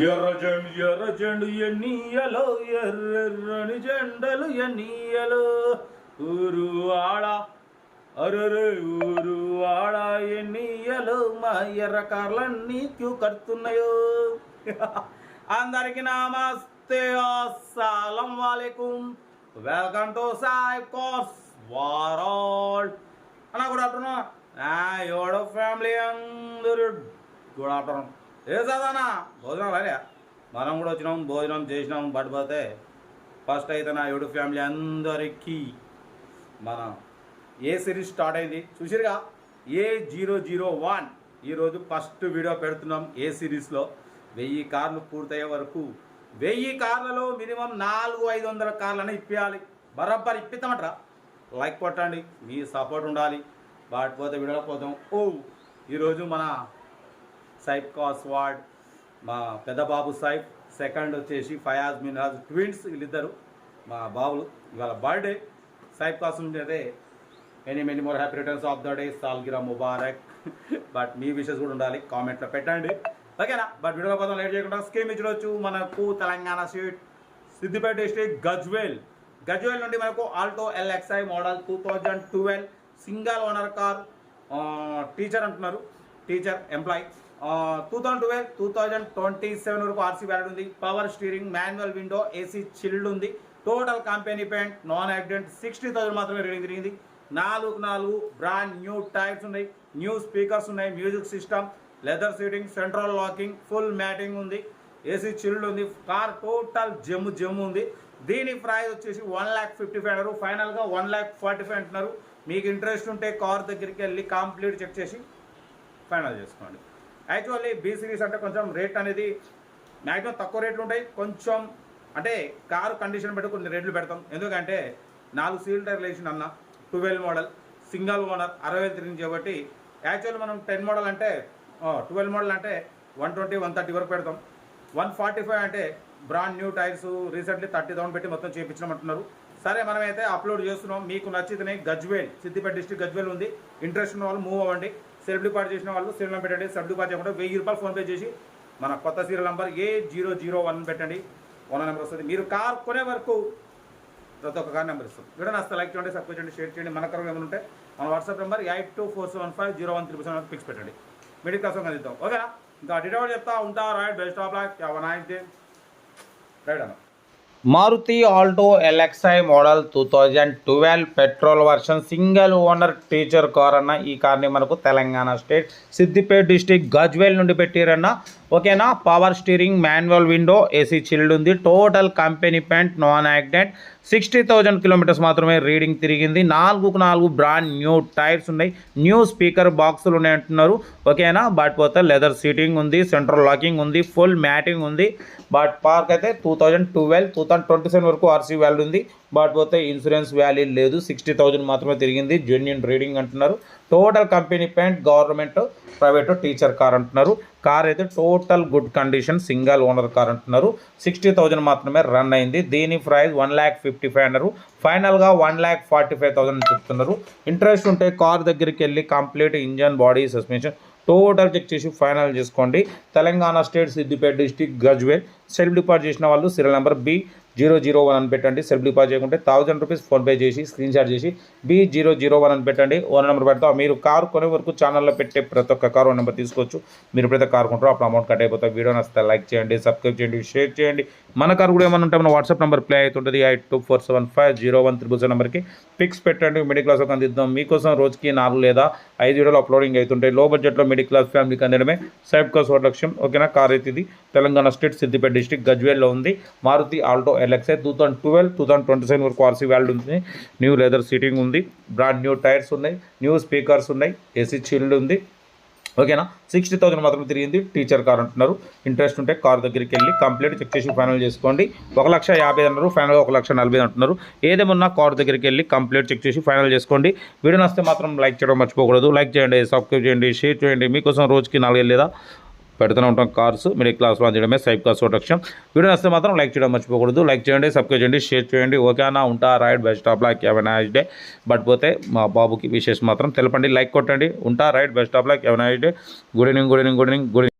ఎర్ర ఎర్రజెండు ఎర్ర ఎన్నీయలో ఎర్రెర్రని జెండలు ఎన్నీయలో. ఊరు ఆడ అరరే ఊరు ఆడ ఎన్నీయలు మా ఎర్ర కార్లన్నీ క్యూ కడుతున్నాయో అందరికి నమస్తే అస్సలం వాలేకుం. వెల్కమ్ టు సాయి కోర్స్ వారాల్. అన్న గుడ్ ఆఫ్టర్నూన్. ఎవడో ఫ్యామిలీ అందరూ. Good afternoon. ఏ చదవనా భోజనం రాలే. మనం కూడా వచ్చినాం భోజనం చేసినాం పడిపోతే ఫస్ట్ అయితే నా ఏడు ఫ్యామిలీ అందరికీ మన ఏ సిరీస్ స్టార్ట్ అయింది? చూసిరుగా ఏ జీరో జీరో వన్. ఈరోజు ఫస్ట్ వీడియో పెడుతున్నాం ఏ సిరీస్లో వెయ్యి కార్లు పూర్తయ్యే వరకు వెయ్యి కార్లలో మినిమం నాలుగు ఐదు వందల కార్లను ఇప్పించాలి బరబ్బర్ ఇప్పిస్తామంటారా లైక్ కొట్టండి మీ సపోర్ట్ ఉండాలి. బాటిపోతే వీడియోలో పోతాం ఓ ఈరోజు మన సైఫ్ కాస్వాడ్ మా పెద్ద బాబు సైఫ్ సెకండ్ వచ్చేసి ఫయాజ్ మిన్హాజ్ ట్విన్స్ వీళ్ళిద్దరు మా బాబులు. ఇవాళ బర్త్డే. సైఫ్ కాసం అయితే any many more happy returns of the day సాల్గిరా ముబారక్. బట్ మీ విషెస్ కూడా ఉండాలి. కామెంట్లో పెట్టండి. ఓకేనా? బట్ వీడియో కోసం లేట్ చేయకుండా స్కీమ్ ఇచ్చుకోవచ్చు మనకు తెలంగాణ స్టేట్ సిద్దిపేట డిస్ట్రిక్ట్ గజ్వేల్. గజ్వేల్ నుండి మనకు Alto LXI model two thousand twelve single owner car teacher అంటున్నారు. Teacher employee. Two thousand twelve two thousand twenty seven వరకు ఆర్సీ బ్యాడ్ ఉంది. Power steering manual window AC chilled ఉంది. Total company paint non accident sixty thousand మాత్రమే reading తిరిగింది. నాలుగు నాలుగు brand new tyres ఉన్నాయి. New speakers ఉన్నాయి music system leather seating central locking full matting ఉంది. ఏసీ చిల్డ్ ఉంది. కార్ టోటల్ జమ్ము జమ్ము ఉంది. దీని ప్రైస్ వచ్చేసి వన్ ల్యాక్ ఫిఫ్టీ ఫైవ్ అన్నారు ఫైనల్గా వన్ ల్యాక్ ఫార్టీ ఫైవ్ అంటున్నారు. మీకు ఇంట్రెస్ట్ ఉంటే కార్ దగ్గరికి వెళ్ళి కంప్లీట్ చెక్ చేసి ఫైనల్ చేసుకోండి. యాక్చువల్లీ బీ సిరీస్ అంటే కొంచెం రేట్ అనేది మ్యాక్సిమం తక్కువ రేట్లు ఉంటాయి. కొంచెం అంటే కారు కండిషన్ బట్టి కొన్ని రేట్లు పెడతాం. ఎందుకంటే నాలుగు సీల్ టైర్ వేసిన అన్న ట్వెల్వ్ మోడల్ సింగల్ ఓనర్ అరవై తిరిగి కాబట్టి యాక్చువల్ మనం టెన్ మోడల్ అంటే ట్వెల్వ్ మోడల్ అంటే వన్ ట్వంటీ వన్ థర్టీ వరకు పెడతాం. వన్ ఫార్టీ ఫైవ్ అంటే brand new tyres recently thirty thousand పెట్టి మొత్తం చేయించమంటున్నారు సరే మనమైతే అప్లోడ్ చేస్తున్నాం. మీకు నచ్చితేనే గజ్వేల్ సిద్దిపేట డిస్ట్రిక్ట్ గజ్వేల్ ఉంది. ఇంట్రెస్ట్ ఉన్న వాళ్ళు మూవ్ అవ్వండి. సెల్ఫ్ డిపాజిట్ చేసిన వాళ్ళు సీరియల్ నెంబర్ పెట్టండి సెల్ఫ్ డిపాజిట్ చేయకుండా వెయ్యి రూపాయలు ఫోన్పే చేసి మన కొత్త serial number A zero zero one పెట్టండి. ఓనర్ నెంబర్ వస్తుంది. మీరు కార్ కొనే వరకు ప్రతి ఒక్క కార్ నెంబర్ ఇస్తాం వీడియో నస్తే లైక్ చేయండి సబ్స్క్రైబ్ చేయండి షేర్ చేయండి. మన కరం ఏమైనా ఉంటే మన WhatsApp number eight two four seven five zero one triple seven fix పెట్టండి. మిడిల్ క్లాస్ అందిద్దాం. ఓకేనా? ఇంకా డీటెయిల్ చెప్తా ఉంటా. Right best of luck. Have nice day right అన్న. Maruti Alto LXI model two thousand twelve petrol version single owner teacher car అన్న ఈ కార్ని మనకు తెలంగాణ స్టేట్ సిద్దిపేట డిస్టిక్ గజ్వేల్ నుండి పెట్టిరన్న ఓకేనా? Power steering manual window AC chilled ఉంది. Total company paint non accident sixty thousand kilometres మాత్రమే రీడింగ్ తిరిగింది. నాలుగుకు నాలుగు బ్రాండ్ న్యూ టైర్స్ ఉన్నాయి. న్యూ స్పీకర్ బాక్సులు ఉన్నాయి అంటున్నారు. ఓకేనా? బట్ పోతే లెదర్ సీటింగ్ ఉంది సెంట్రల్ లాకింగ్ ఉంది ఫుల్ మ్యాటింగ్ ఉంది. బట్ పార్క్ అయితే two thousand twelve two thousand twenty seven వరకు ఆర్సీ వ్యాల్యూ ఉంది. బట్ పోతే ఇన్సూరెన్స్ వ్యాల్యూ లేదు. సిక్స్టీ థౌజండ్ మాత్రమే తిరిగింది. జెన్యున్ రీడింగ్ అంటున్నారు. Total company paint government private teacher car అంటున్నారు. కార్ అయితే total good condition single owner car అంటున్నారు. సిక్స్టీ థౌజండ్ మాత్రమే రన్ అయింది. దీని price one lakh fifty five అన్నారు. ఫైనల్గా one lakh forty five thousand చెప్తున్నారు. ఇంట్రెస్ట్ ఉంటే కార్ దగ్గరికి వెళ్ళి complete engine body suspension total check చేసి ఫైనల్ చేసుకోండి. Telangana state Siddipet district Gajwel. Self deposit చేసిన వాళ్ళు serial number B zero zero one అని పెట్టండి. సెల్ఫ్ డిపాజిట్ చేయకుంటే థౌసండ్ రూపీస్ ఫోన్పే చేసి స్క్రీన్ షాట్ చేసి బి జీరో జీరో వన్ అని పెట్టండి. ఓనర్ నెంబర్ పెడతాం. మీరు కారు కొనే వరకు ఛానల్లో పెట్టే ప్రతి ఒక్క కారు నెంబర్ తీసుకోవచ్చు. మీరు ఎప్పుడైతే కారు కొంటారో అప్పుడు అమౌంట్ కట్ అయిపోతుంది వీడియో నచ్చితే లైక్ చేయండి సబ్స్క్రైబ్ చేయండి షేర్ చేయండి. మన కారు కూడా ఏమైనా ఉంటే మన వాట్సాప్ నెంబర్ ప్లే అవుతుంటుంది. Eight two four seven five zero one triple seven నెంబర్కి ఫిక్స్ పెట్టండి. మిడిల్ క్లాస్ ఒక అందిద్దాం. మీకోసం రోజుకి నాలుగు లేదా ఐదు వీడియోలు అప్లోడింగ్ అవుతుంటాయి. లో బడ్జెట్లో మిడిల్ క్లాస్ ఫ్యామిలీకి అందడమే సైబ్ కోసం లక్ష్యం. ఓకేనా? కార్ అయితే ఇది. తెలంగాణ స్టేట్ సిద్దిపేట డిస్టిక్ గజ్వేల్లో ఉంది. Maruti Alto LXI two thousand twelve two thousand twenty seven వరకు ఆర్సీ వ్యాల్డ్ ఉంది. న్యూ లెదర్ సీటింగ్ ఉంది. బ్రాండ్ న్యూ టైర్స్ ఉన్నాయి. న్యూ స్పీకర్స్ ఉన్నాయి. ఏసీ చిల్డ్ ఉంది. ఓకేనా సిక్స్టీ థౌసండ్ మాత్రం తిరిగింది. టీచర్ కార్ అంటున్నారు. ఇంట్రెస్ట్ ఉంటే కార్ దగ్గరికి వెళ్ళి కంప్లీట్ చెక్ చేసి ఫైనల్ చేసుకోండి. ఒక లక్ష యాభై అన్నారు. ఫైనల్గా ఒక లక్ష నలభై అంటున్నారు. ఏదేమన్నా కార్ దగ్గరికి వెళ్ళి కంప్లీట్ చెక్ చేసి ఫైనల్ చేసుకోండి. వీడియో నస్తే మాత్రం లైక్ చేయడం మర్చిపోకూడదు. లైక్ చేయండి సబ్స్క్రైబ్ చేయండి షేర్ చేయండి. మీకోసం రోజుకి నాలుగు లేదా పెడుతూనే ఉంటాం కార్స్ మిడిల్ క్లాస్ లాంచ్ చేయడమే సైబ్ క్లాస్ ప్రొటెక్షన్ వీడియో నస్తే మాత్రం లైక్ చేయడం మర్చిపోకూడదు. లైక్ చేయండి సబ్స్క్రైబ్ చేయండి షేర్ చేయండి. ఓకేనా? ఉంటా? Right best of luck have a nice day but పోతే మా బాబుకి విశేషం మాత్రం తెలపండి. లైక్ కొట్టండి. ఉంటా? Right best of luck have a nice day good evening good evening good evening good